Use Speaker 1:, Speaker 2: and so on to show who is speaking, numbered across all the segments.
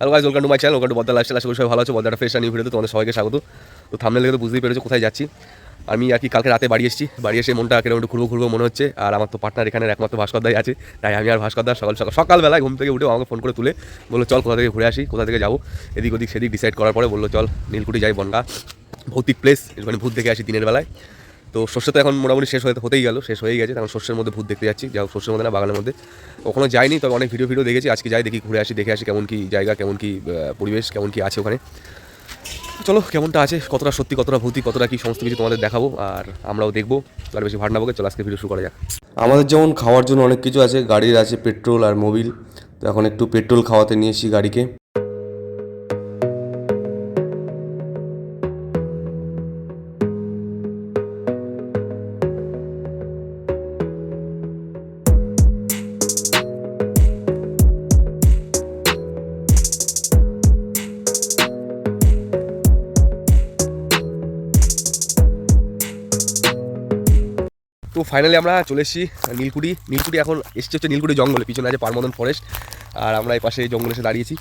Speaker 1: Hello guys welcome to my channel welcome to Bodda lifestyle আশা সবাই ভালো আছে বদ্দাটা fresh new ভিডিওতে তোমাদের সবাইকে স্বাগত। তো থামলে লেগে তো বুঝতেই পেরেছ কোথায় যাচ্ছি। আমি আর কি কালকে রাতে বাড়ি এসেছি, বাড়ি এসে মনটা কেরম একটু ঘুরবো ঘুরবো মনে হচ্ছে, আর আমার তো পার্টনার এখানে একমাত্র ভাস্করদাই আছে, তাই আমি আর ভাস্করদার সকাল সকাল সকালবেলায় ঘুম থেকে উঠে আমাকে ফোন করে তুলে বলল, চল কোথা থেকে ঘুরে আসি, কোথা থেকে যাব? এদিক ওদিক সেদিক ডিসাইড করার পরে বলল, চল নীলকুটি যাই বনগা। ভৌতিক প্লেস মানে ভূত দেখে আসি দিনের বেলায়। তো শস্য তো এখন মোটামুটি শেষ হতে হতেই গেল, শেষ হয়েই গেছে। তখন শস্যের মধ্যে ভূত দেখতে যাচ্ছি। যাও শস্যের মধ্যে না, বাগানের মধ্যে। ওখানে যাইনি, তবে অনেক ভিডিও ভিডিও দেখেছি। আজকে যাই দেখি, ঘুরে আসি, দেখে আসি কেমন কি জায়গা, কেমন কি পরিবেশ, কেমন কি আছে ওখানে। চলো, কেমনটা আছে, কতটা সত্যি, কতটা ভূতি, কতটা কি সমস্ত কিছু তোমাদের দেখাবো, আর আমরাও দেখব। আর বেশি ভাড় নাবোকে চলো আজকে ভিডিও শুরু করা যাক।
Speaker 2: আমাদের যেমন খাওয়ার জন্য অনেক কিছু আছে, গাড়ির আছে পেট্রোল আর মোবিল তো এখন একটু পেট্রোল খাওয়াতে নিয়ে এসি গাড়িকে।
Speaker 1: তো ফাইনালি আমরা চলে এসেছি নীলকুঠি নীলকুঠি এখন এসছে হচ্ছে নীলকুঠি জঙ্গলে, পিছনে আছে পারমদন ফরেস্ট আর আমরা এই পাশে জঙ্গলে এসে দাঁড়িয়েছি।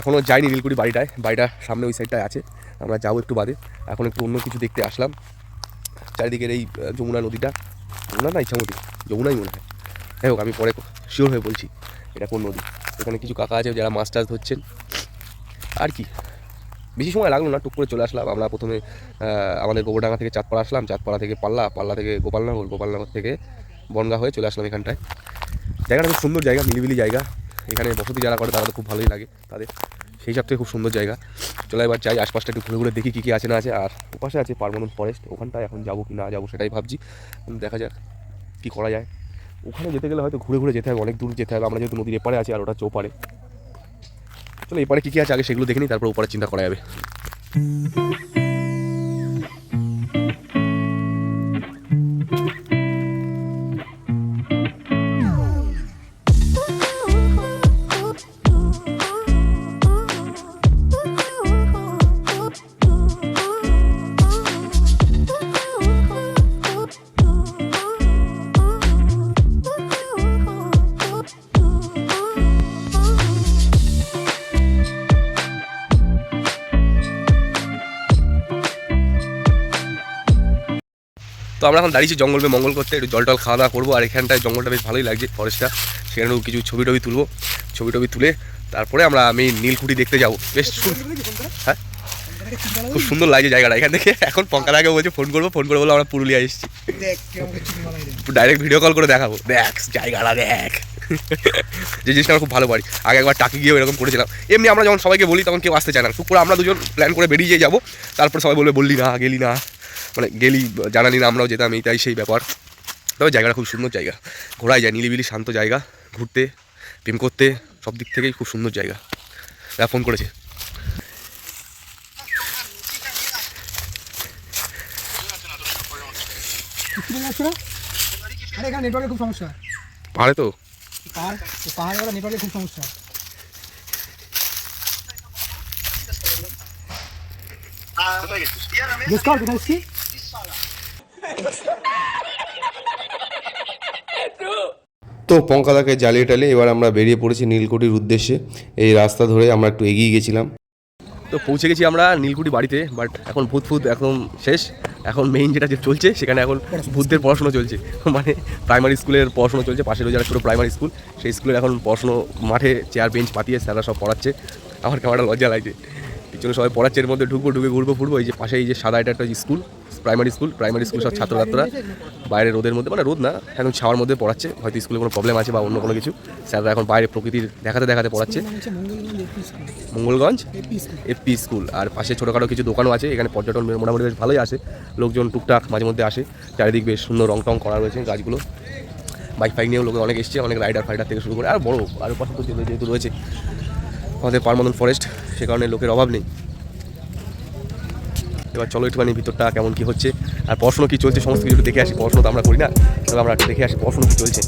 Speaker 1: এখনও যাইনি নীলকুঠি বাড়িটায়, বাড়িটা সামনে ওই সাইডটায় আছে, আমরা যাব একটু বাদে। এখন একটু অন্য কিছু দেখতে আসলাম। চারিদিকের এই যমুনা নদীটা, যমুনা না ইচ্ছামতি? যমুনাই মনে হয়। যাই হোক, আমি পরে শিওর হয়ে বলছি এটা কোন নদী। এখানে কিছু কাকা আছে যারা মাছ টাছ ধরছেন। আর কি? বেশি সময় লাগল না, টুক করে চলে আসলাম। আমরা প্রথমে আমাদের গোবরডাঙ্গা থেকে চাঁদপাড়া আসলাম। চাঁদপাড়া থেকে পাল্লা পাল্লা থেকে গোপালনগর গোপালনগর থেকে বনগা হয়ে চলে আসলাম এখানটায়। জায়গাটা খুব সুন্দর জায়গা, মিলিমিলি জায়গা। এখানে বসতি যারা করে তারা তো খুব ভালোই লাগে তাদের। সেই হিসাব থেকে খুব সুন্দর জায়গা। চলে এবার চাই আশপাশটা একটু ঘুরে ঘুরে দেখি কী কী আছে না আছে। আর ওপাশে আছে পারমানেন্ট ফরেস্ট, ওখানটায় এখন যাব কি না যাব সেটাই ভাবছি। দেখা যাক কী করা যায়। ওখানে যেতে গেলে হয়তো ঘুরে ঘুরে যেতে হবে, অনেক দূর যেতে হবে। আমরা যেহেতু নদীর এপারে আছি আর ওটা চৌপারে চলো এরপরে কী কী আছে আগে সেগুলো দেখে নিই তারপর উপরে চিন্তা করা যাবে। তো আমরা এখন দাঁড়িয়েছি জঙ্গলে মঙ্গল করতে একটু জল টল খাওয়া দাওয়া করব আর এখানটায় জঙ্গলটা বেশ ভালোই লাগছে ফরেস্টটা সেখানেও কিছু ছবি টবি তুলবো ছবি টবি তুলে তারপরে আমরা আমি নীলকুঠি দেখতে যাব। বেশ হ্যাঁ? খুব সুন্দর লাগছে জায়গাটা এখান থেকে। এখন পঙ্কার আগে বলছে ফোন করব ফোন করে বলে আমরা পুরুলিয়া এসেছি। ডাইরেক্ট ভিডিও কল করে দেখাবো। দেখ জায়গাটা দেখ। যে জিনিসটা আমার খুব ভালো পারি। আগে একবার টাকি গিয়েও এরকম করেছিলাম। এমনি আমরা যখন সবাইকে বলি তখন কেউ আসতে চায় না। টুক করে আমরা দুজন প্ল্যান করে বেরিয়ে যাব। তারপর সবাই বলবে বললি না গেলি না। মানে গেলি জানালি না আমরাও যেতাম এইটাই সেই ব্যাপার। তবে জায়গাটা খুব সুন্দর জায়গা। ঘোরায় যায় নিলিবিলি শান্ত জায়গা ঘুরতে প্রেম করতে সব দিক থেকেই খুব সুন্দর জায়গা। ফোন করেছে।
Speaker 3: আরে এখানে নেটওয়ার্কের খুব সমস্যা
Speaker 1: পাহাড়ে তো?
Speaker 3: পাহাড় খুব সমস্যা কোথায়
Speaker 2: তো পঙ্কাদাকে জ্বালিয়ে টালিয়ে এবার আমরা বেরিয়ে পড়েছি নীলকুঠির উদ্দেশ্যে। এই রাস্তা ধরে আমরা একটু এগিয়ে গেছিলাম।
Speaker 1: তো পৌঁছে গেছি আমরা নীলকুঠি বাড়িতে বাট এখন ভূত ফুত একদম শেষ। এখন মেইন যেটা চলছে, সেখানে এখন ভূতদের পড়াশোনা চলছে। মানে প্রাইমারি স্কুলের পড়াশোনা চলছে, পাশের যারা ছোটো প্রাইমারি স্কুল সেই স্কুলের এখন পড়াশোনা মাঠে চেয়ার বেঞ্চ পাতিয়ে স্যাররা সব পড়াচ্ছে। আমার কেমন লজ্জা লাগছে। পিছনে সবাই পড়াচ্ছে, এর মধ্যে ঢুকবো, ঢুকে ঘুরবো, ফুরবো, এই যে পাশে এই যে সাদা, এটা একটা school primary school primary school সব ছাত্র ছাত্ররা বাইরে রোদের মধ্যে মানে রোদ না এখন ছাওয়ার মধ্যে পড়াচ্ছে, হয়তো স্কুলে কোনো প্রবলেম আছে বা অন্য কোনো কিছু। স্যাররা এখন বাইরে প্রকৃতির দেখাতে দেখাতে পড়াচ্ছে।
Speaker 3: মঙ্গলগঞ্জ এপি স্কুল
Speaker 1: আর পাশে ছোটোখাটো কিছু দোকানও আছে, এখানে পর্যটন মোটামুটি বেশ ভালোই আসে। লোকজন টুকটাক মাঝে মধ্যে আসে, চারিদিক বেশ সুন্দর রং টং করা রয়েছে গাছগুলো। বাইক ফাইক নিয়েও লোকে অনেক এসছে, অনেক রাইডার ফাইডার থেকে শুরু করে, আর বড়, আর পাশে যেহেতু রয়েছে, আমাদের পারমানেন্ট ফরেস্ট সে কারণে লোকের অভাব নেই। এবার চলো একটুখানি ভিতরটা কেমন কি হচ্ছে। আর পড়াশোনা কি চলছে, সমস্ত কিছু দেখে আসি পড়াশোনা তো আমরা করি না। আমরা দেখে আসি পড়াশোনা কি চলছে।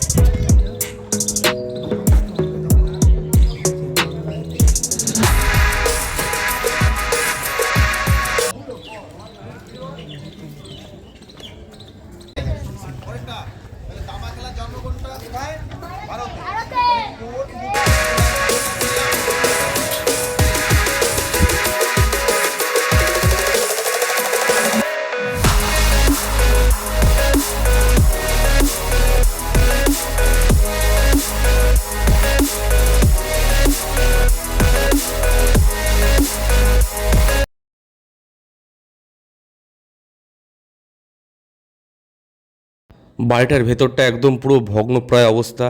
Speaker 2: বাড়িটার ভেতরটা একদম পুরো ভগ্নপ্রায় অবস্থা।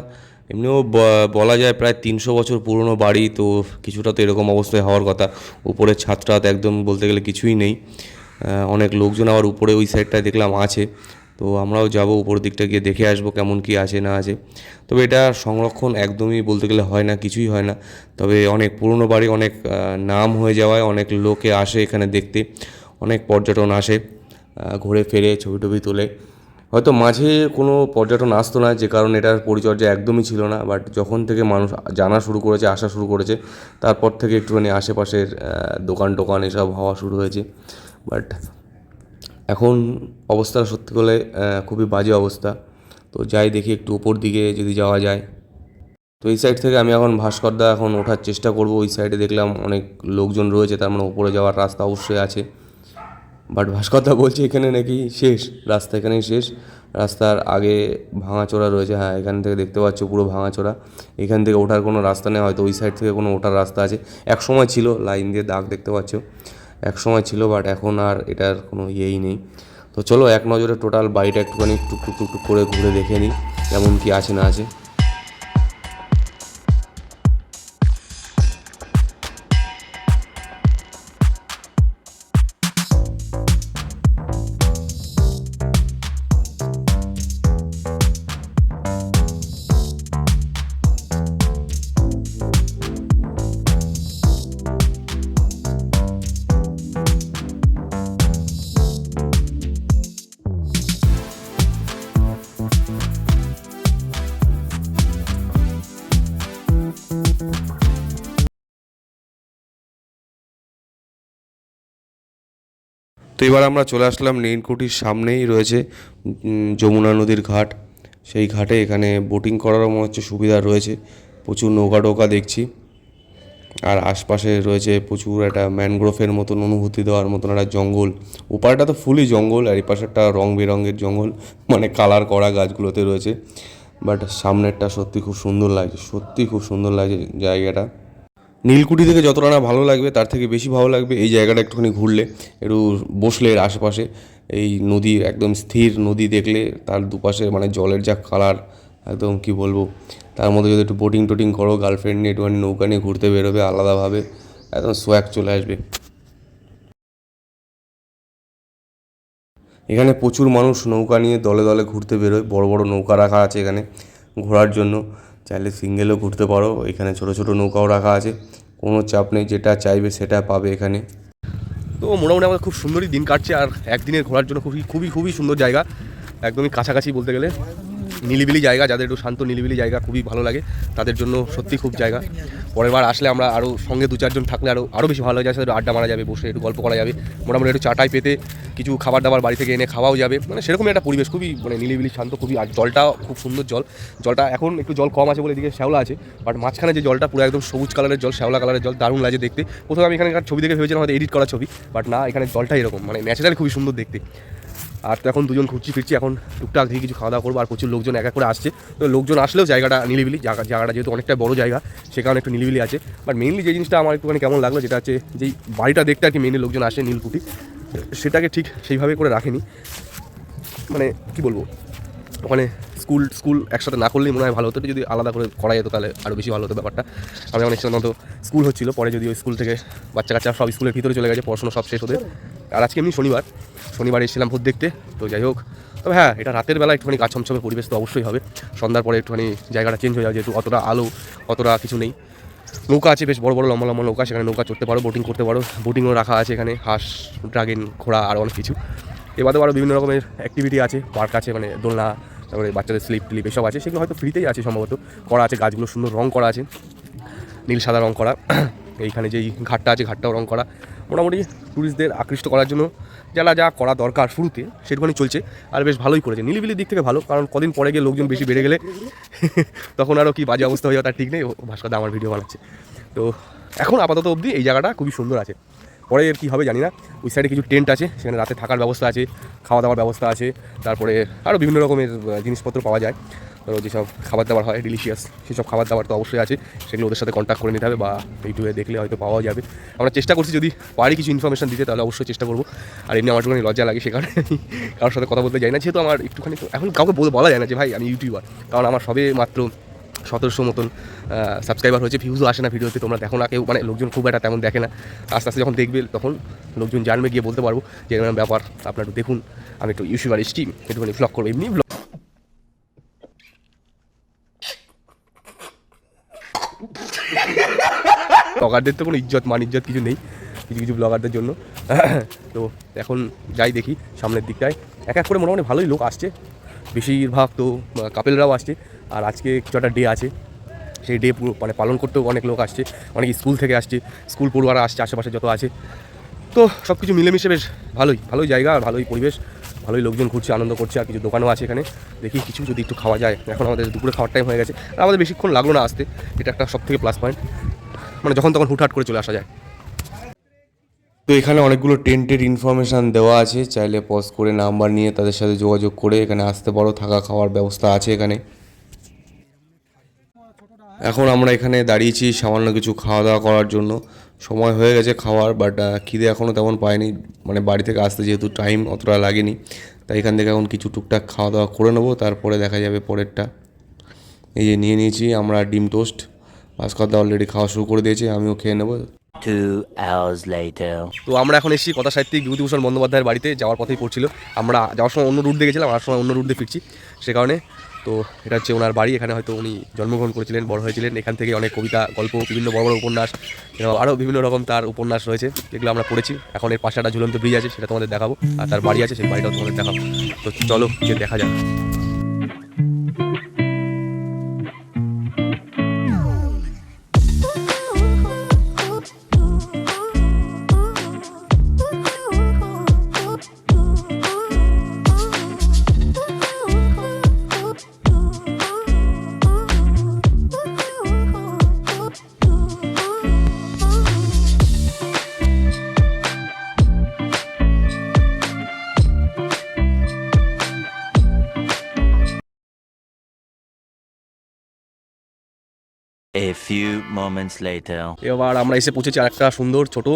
Speaker 2: এমনিও বলা যায় প্রায় তিনশো বছর পুরনো বাড়ি, তো কিছুটা তো এরকম অবস্থায় হওয়ার কথা। উপরের ছাদটা একদম বলতে গেলে কিছুই নেই। অনেক লোকজন আবার উপরে ওই সাইডটায় দেখলাম আছে। তো আমরাও যাব, উপর দিকটা গিয়ে দেখে আসব কেমন কি আছে না আছে। তবে এটা সংরক্ষণ একদমই বলতে গেলে হয় না, কিছুই হয় না। তবে অনেক পুরনো বাড়ি, অনেক নাম হয়ে যাওয়ায় অনেক লোকে আসে এখানে দেখতে। অনেক পর্যটন আসে ঘুরে ফিরে, ছবি টবি তোলে। হয়তো মাঝে কোনো পর্যটন আসতো না, যে কারণে এটার পরিচর্যা একদমই ছিল না বাট যখন থেকে মানুষ জানা শুরু করেছে, আসা শুরু করেছে, তারপর থেকে একটুখানি আশেপাশের দোকান টোকান এসব হওয়া শুরু হয়েছে বাট এখন অবস্থা সত্যি বলে খুবই বাজে অবস্থা, তো যাই দেখি একটু উপর দিকে যদি যাওয়া যায়। তো এই সাইড থেকে আমি এখন ভাস্করদা এখন ওঠার চেষ্টা করব, ওই সাইডে দেখলাম অনেক লোকজন রয়েছে, তার মানে উপরে যাওয়ার রাস্তা অবশ্যই আছে। বাট ভাস্করদা বলছে এখানে নাকি শেষ, রাস্তা এখানেই শেষ। রাস্তার আগে ভাঙাচোরা রয়েছে হ্যাঁ এখান থেকে দেখতে পাচ্ছ পুরো ভাঙাচোরা। এখান থেকে ওঠার কোনো রাস্তা নেই, হয়তো ওই সাইড থেকে কোনো ওঠার রাস্তা আছে। এক সময় ছিল, লাইন দিয়ে দাগ দেখতে পাচ্ছ। এক সময় ছিল বাট এখন আর এটার কোনো ইয়েই নেই। তো চলো, এক নজরে টোটাল বাড়িটা একটুখানি টুকটুক টুকটুক করে ঘুরে দেখে নিই, কেমন কি আছে না আছে। তো এবার আমরা চলে আসলাম নীলকুঠির সামনেই রয়েছে যমুনা নদীর ঘাট। সেই ঘাটে এখানে বোটিং করারও মনে হচ্ছে সুবিধা রয়েছে। প্রচুর নৌকা টৌকা দেখছি। আর আশপাশে রয়েছে প্রচুর একটা ম্যানগ্রোভের মতন অনুভূতি দেওয়ার মতন একটা জঙ্গল। ওপারটা তো ফুলই জঙ্গল আর এই পাশেরটা রং বেরঙের জঙ্গল মানে কালার করা গাছগুলোতে রয়েছে। বাট সামনেরটা সত্যি খুব সুন্দর লাগছে, সত্যি খুব সুন্দর লাগছে জায়গাটা। নীলকুঠি থেকে যতটা না ভালো লাগবে, তার থেকে বেশি ভালো লাগবে এই জায়গাটা একটুখানি ঘুরলে, একটু বসলে এর আশেপাশে। এই নদী একদম স্থির নদী দেখলে, তার দুপাশে মানে জলের যা কালার একদম কি বলব, তার মধ্যে যদি একটু বোটিং টোটিং করো গার্লফ্রেন্ড নিয়ে একটুখানি নৌকা নিয়ে ঘুরতে বেরোবে আলাদাভাবে, একদম সোয়াগ চলে আসবে। এখানে প্রচুর মানুষ নৌকা নিয়ে দলে দলে ঘুরতে বেরোয়, বড় বড় নৌকা রাখা আছে এখানে ঘোরার জন্য। চাইলে সিঙ্গেলও ঘুরতে পারো। এখানে ছোট ছোট নৌকাও রাখা আছে। কোনো চাপ নেই, যেটা চাইবে সেটা পাবে এখানে।
Speaker 1: তো মোটামুটি আমাদের খুব সুন্দরই দিন কাটছে আর একদিনের ঘোরার জন্য খুবই খুবই খুবই সুন্দর জায়গা। একদমই কাছাকাছি বলতে গেলে। নিলিবিলি জায়গা, যাদের একটু শান্ত নিলিবিলি জায়গা খুবই ভালো লাগে, তাদের জন্য সত্যি খুব জায়গা। পরের বার আসলে আমরা আরও সঙ্গে দু চারজন থাকলে আরও আরও বেশি ভালো লাগে সাথে আড্ডা মারা যাবে, বসে একটু গল্প করা যাবে। মোটামুটি একটু চাটাই পেতে, কিছু খাবার দাবার বাড়ি থেকে এনে খাওয়াও যাবে। মানে সেরকমই একটা পরিবেশ, খুবই মানে নিলিবিলি, শান্ত, খুবই আর জলটা খুব সুন্দর জল। জলটা এখন একটু জল কম আছে বলে এদিকে শ্যাওলা আছে বাট মাঝখানে যে জলটা পুরো একদম সবুজ কালারের জল, শ্যাওলা কালারের জল, দারুণ লাগে দেখতে। প্রথমে আমি এখানকার ছবি দেখে ভেবেছিলাম হয়তো এডিট করা ছবি বাট না, এখানে জলটা এরকম মানে ন্যাচারালি খুবই সুন্দর দেখতে। আর তো এখন দুজন ঘুরছি ফিরছি, এখন টুকটাক দিয়ে কিছু খাওয়া দাওয়া করব, আর প্রচুর লোকজন এক এক করে আসছে। তো লোকজন আসলেও জায়গাটা নিলিবিলি জায়গা জায়গাটা যেহেতু অনেকটা বড় জায়গা, সে কারণে একটু নিলিবিলি আছে। বাট মেইনলি যে জিনিসটা আমার একটুখানি কেমন লাগল, যেটা হচ্ছে যেই বাড়িটা দেখতে আর কি মেইনলি লোকজন আসে নীলকুঠি, সেটাকে ঠিক সেইভাবে করে রাখেনি। মানে কি বলব, ওখানে স্কুল স্কুল একসাথে না করলেই মনে হয় ভালো হতো যদি আলাদা করে করা যেত তাহলে আরও বেশি ভালো হতো ব্যাপারটা। আমি অনেক সময় মতো স্কুল হচ্ছিল, পরে যদি ওই স্কুল থেকে বাচ্চা কাচ্চা সব স্কুলের ভিতরে চলে গেছে, পড়াশোনা সব শেষ হতে আর আজকে এমনি শনিবার শনিবার এসেছিলাম ভোট দেখতে, তো যাই হোক। তবে হ্যাঁ এটা রাতের বেলা একটুখানি গা ছমছমে পরিবেশ তো অবশ্যই হবে। সন্ধ্যার পরে একটুখানি জায়গাটা চেঞ্জ হয়ে যাবে, যেহেতু অতটা আলো, অতটা কিছু নেই। নৌকা আছে, বেশ বড় বড় লম্বা লম্বা নৌকা, সেখানে নৌকা চড়তে পারো বোটিং করতে পারো। বোটিংও রাখা আছে এখানে, হাঁস ড্রাগন ঘোড়া, আর অনেক কিছু। এবারেও আরও বিভিন্ন রকমের অ্যাক্টিভিটি আছে পার্ক আছে মানে দোলনা, তারপরে বাচ্চাদের স্লিপ টিলিপ এসব আছে, সেগুলো হয়তো ফ্রিতেই আছে সম্ভবত। করা আছে, গাছগুলো সুন্দর রং করা আছে। নীল, সাদা রং করা। এইখানে যেই ঘাটটা আছে, ঘাটটাও রং করা। মোটামুটি ট্যুরিস্টদের আকৃষ্ট করার জন্য যারা যা করা দরকার শুরুতে, সেটুখানি চলছে। আর বেশ ভালোই করেছে। নীলিবিলির দিক থেকে ভালো, কারণ কদিন পরে গিয়ে লোকজন বেশি বেড়ে গেলে তখন আরও কি বাজে অবস্থা হয়ে যাবে তার ঠিক নেই। ভাস্কর আমার ভিডিও বানাচ্ছে। তো এখন আপাতত অবধি এই জায়গাটা খুবই সুন্দর আছে। পরে এর কী হবে জানি না। ওই সাইডে কিছু টেন্ট আছে, সেখানে রাতে থাকার ব্যবস্থা আছে, খাওয়া দাওয়ার ব্যবস্থা আছে, তারপরে আরও বিভিন্ন রকমের জিনিসপত্র পাওয়া যায়। ধরো যেসব খাবার দাবার হয় ডিলিশিয়াস সেসব খাবার দাবার তো অবশ্যই আছে, সেগুলো ওদের সাথে কন্ট্যাক্ট করে নিতে হবে বা ইউটিউবে দেখলে হয়তো পাওয়া যাবে। আমরা চেষ্টা করছি যদি পারি কিছু ইনফরমেশন দিতে, তাহলে অবশ্যই চেষ্টা করব। আর এমনি আমার একটুখানি লজ্জা লাগে সে কারণে, কারোর সাথে কথা বলতে যাই না। যেহেতু আমার একটুখানি এখন কাউকে বলে- যায় না যে, ভাই, আমি ইউটিউবার। কারণ আমার সবে মাত্র সতেরোশো মতন সাবস্ক্রাইবার হয়েছে ভিউজও আসে না ভিডিওতে, তোমরা দেখো না কেউ। মানে লোকজন খুব একটা তেমন দেখে না। আস্তে আস্তে যখন দেখবে, তখন লোকজন জানবে, গিয়ে বলতে পারব যে, এরকম ব্যাপার। আপনারা একটু দেখুন। আমি একটু ইউটিউবার স্টিম একটুখানি ভ্লগ করব। এমনি vlog ব্লগারদের তো কোনো ইজ্জত, মান ইজ্জত কিছু নেই, কিছু কিছু ব্লগারদের জন্য। তো এখন যাই দেখি সামনের দিকটায়। এক এক করে মোটামুটি ভালোই লোক আসছে। বেশিরভাগ তো কাপেলরাও আসছে। আর আজকে কিছু একটা ডে আছে। সেই ডে পুরো মানে পালন করতেও অনেক লোক আসছে। অনেক স্কুল থেকে আসছে, স্কুল পড়ুয়ারা আসছে, আশেপাশে যত আছে। তো সব কিছু মিলেমিশে বেশ ভালোই ভালোই জায়গা আর ভালোই পরিবেশ, ভালোই লোকজন ঘুরছে, আনন্দ করছে, আর কিছু দোকানও আছে এখানে। দেখি কিছু যদি একটু খাওয়া যায়। এখন আমাদের দুপুরে খাওয়ার টাইম হয়ে গেছে। আর আমাদের বেশিক্ষণ লাগল না আসতে। এটা একটা সব থেকে প্লাস পয়েন্ট মানে যখন তখন হুটহাট করে চলে আসা যায়।
Speaker 2: তো এখানে অনেকগুলো টেন্টের ইনফরমেশান দেওয়া আছে, চাইলে পজ করে নাম্বার নিয়ে তাদের সাথে যোগাযোগ করে এখানে আসতে পারো, থাকা খাওয়ার ব্যবস্থা আছে এখানে। এখন আমরা এখানে দাঁড়িয়েছি সামান্য কিছু খাওয়া দাওয়া করার জন্য। সময় হয়ে গেছে খাওয়ার বাট খিদে এখনও তেমন পাইনি মানে বাড়ি থেকে আসতে যেহেতু টাইম অতটা লাগেনি, তাই এখান থেকে এখন কিছু টুকটাক খাওয়া দাওয়া করে নেব, তারপরে দেখা যাবে পরেরটা। এই যে নিয়ে নিয়েছি আমরা ডিম টোস্ট ভাস্করদা অলরেডি খাওয়া শুরু করে দিয়েছে আমিও খেয়ে নেব.
Speaker 1: তো আমরা এখন এসেছি কথা সাহিত্যিক বিভূতিভূষণ বন্দ্যোপাধ্যায়ের বাড়িতে যাওয়ার পথেই পড়ছিল। আমরা যাওয়ার সময় অন্য রুট দিয়ে গেছিলাম আর সময় অন্য রুট দিয়ে ফিরছি। সে কারণে তো এটা হচ্ছে ওনার বাড়ি এখানে হয়তো উনি জন্মগ্রহণ করেছিলেন বড় হয়েছিলেন। এখান থেকে অনেক কবিতা গল্প বিভিন্ন বড় বড় উপন্যাস আরও বিভিন্ন রকম তার উপন্যাস রয়েছে যেগুলো আমরা পড়েছি। এখন এর পাশে একটা ঝুলন্ত ব্রিজ আছে সেটা তোমাদের দেখাবো আর তার বাড়ি আছে সেই বাড়িটাও তোমাদের দেখাবো। তো চলো গিয়ে দেখা যাক।
Speaker 4: Few moments later.
Speaker 1: এবার আমরা এসে পৌঁছেছি আরেকটা সুন্দর ছোট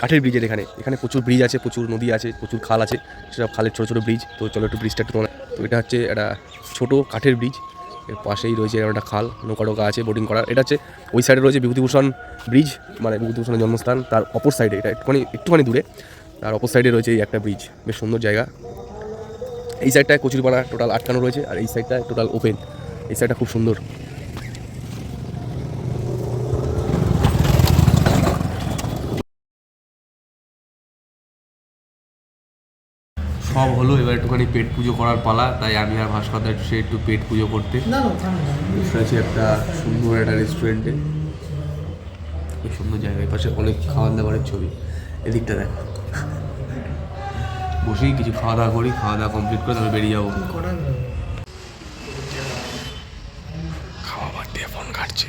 Speaker 1: কাঠের ব্রিজের এখানে। এখানে প্রচুর ব্রিজ আছে, প্রচুর নদী আছে, প্রচুর খাল আছে, সেসব খালের ছোটো ছোটো ব্রিজ তো চলো একটু ব্রিজটা একটু তো এটা হচ্ছে একটা ছোট কাঠের ব্রিজের পাশেই রয়েছে একটা খাল, নৌকা টোকা আছে বোটিং করার। এটা হচ্ছে ওই সাইডে রয়েছে বিভূতিভূষণ ব্রিজ মানে বিভূতিভূষণের জন্মস্থান। তার অপর সাইডে এটা একটুখানি একটুখানি দূরে। তার অপর সাইডে রয়েছে এই একটা ব্রিজ বেশ সুন্দর জায়গা। এই সাইডটায় কচুরিপানা টোটাল আটকানো রয়েছে, আর এই সাইডটায় টোটাল ওপেন এই সাইডটা খুব সুন্দর। সব হলো এবার একটুখানি পেট পুজো করার পালা তাই আমি আর ভাস্কর একটু সে একটু পেট পুজো করতে। বসে আছি একটা সুন্দর একটা রেস্টুরেন্টে খুব সুন্দর জায়গা পাশে অনেক খাওয়ার দাওয়ারের ছবি। এদিকটা দেখ। বসেই কিছু খাওয়া দাওয়া করি খাওয়া দাওয়া কমপ্লিট করে তারপরে বেরিয়ে যাব। খাওয়া বাদ দিয়ে ফোন কাটছে।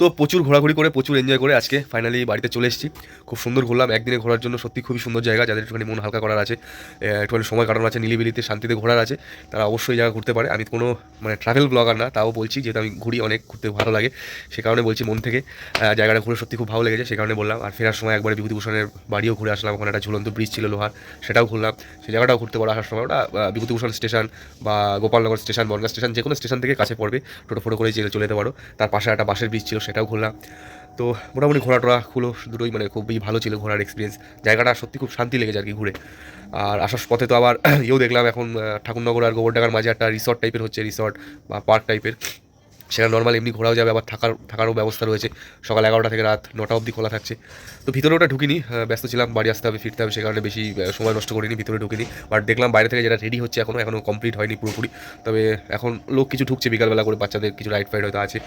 Speaker 1: তো প্রচুর ঘোরাঘুরি করে, প্রচুর এনজয় করে আজকে ফাইনালি বাড়িতে চলে এসেছি। খুব সুন্দর ঘুরলাম, একদিনে ঘোরার জন্য সত্যি খুবই সুন্দর জায়গা, যাদের একটুখানি মন হালকা করার আছে একটুখানি সময় কাটানো আছে নিলিবিলিতে শান্তিতে ঘোরার আছে, তারা অবশ্যই জায়গা ঘুরতে পারে। আমি কোনো মানে ট্রাভেল ব্লগার না, তাও বলছি, যেহেতু আমি ঘুরি অনেক, ঘুরতে ভালো লাগে, সে কারণে বলছি মন থেকে জায়গাটা ঘুরে সত্যি খুব ভালো লেগেছে, সে কারণে বললাম, আর ফেরার সময় একবার বিভূতিভূষণের বাড়িও ঘুরে আসলাম, ওখানে একটা ঝুলন্ত ব্রিজ ছিল লোহার, সেটাও ঘুরলাম সেই জায়গাটাও ঘুরতে পারো আসার সময়, ওটা বিভূতিভূষণ স্টেশন বা গোপালনগর স্টেশন বনগাঁ স্টেশন যে কোনো স্টেশন থেকে কাছে পড়বে, টোটো ফোটো করে চলে যেতে পারো, তার পাশে একটা বাসের ব্রিজ ছিল সেটাও ঘুরলাম তো মোটামুটি ঘোরা টোরা খুলো, দুটোই মানে খুবই ভালো ছিল ঘোরার এক্সপিরিয়েন্স জায়গাটা সত্যি খুব শান্তি লেগেছে আর কি ঘুরে। আর আসার পথে তো আবার ইয়েও দেখলাম এখন ঠাকুরনগর আর গোবরডাঙ্গার মাঝে একটা রিসর্ট টাইপের হচ্ছে রিসর্ট বা পার্ক টাইপের সেখানে নর্মাল এমনি ঘোরাও যাবে, আবার থাকার, থাকারও ব্যবস্থা রয়েছে। সকাল এগারোটা থেকে রাত নটা অবধি খোলা থাকছে। তো ভিতরে ওটা ঢুকিনি ব্যস্ত ছিলাম, বাড়ি আসতে হবে, ফিরতে হবে, সে কারণে বেশি সময় নষ্ট করিনি, ভিতরে ঢুকিনি। বাট দেখলাম বাইরে থেকে যেটা রেডি হচ্ছে এখনও এখনও কমপ্লিট হয়নি পুরোপুরি। তবে এখন লোক কিছু ঢুকছে বিকালবেলা করে, বাচ্চাদের কিছু রাইড ফাইড হয়তো আছে।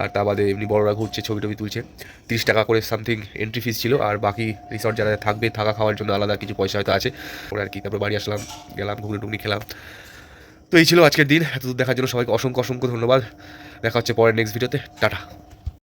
Speaker 1: আর তা বাদে এমনি বড়রা ঘুরছে, ছবি টবি তুলছে। তিরিশ টাকা করে সামথিং এন্ট্রি ফিস ছিল, আর বাকি রিসর্ট যারা থাকবে, থাকা খাওয়ার জন্য আলাদা কিছু পয়সা হয়তো আছে। ওরা আর কি, তারপরে বাড়ি আসলাম, গেলাম, ঘুগনি টুগনি খেলাম। তো এই ছিল আজকের দিন, এতদূর দেখার জন্য সবাইকে অসংখ্য অসংখ্য ধন্যবাদ। দেখা হচ্ছে পরের নেক্সট ভিডিওতে টাটা।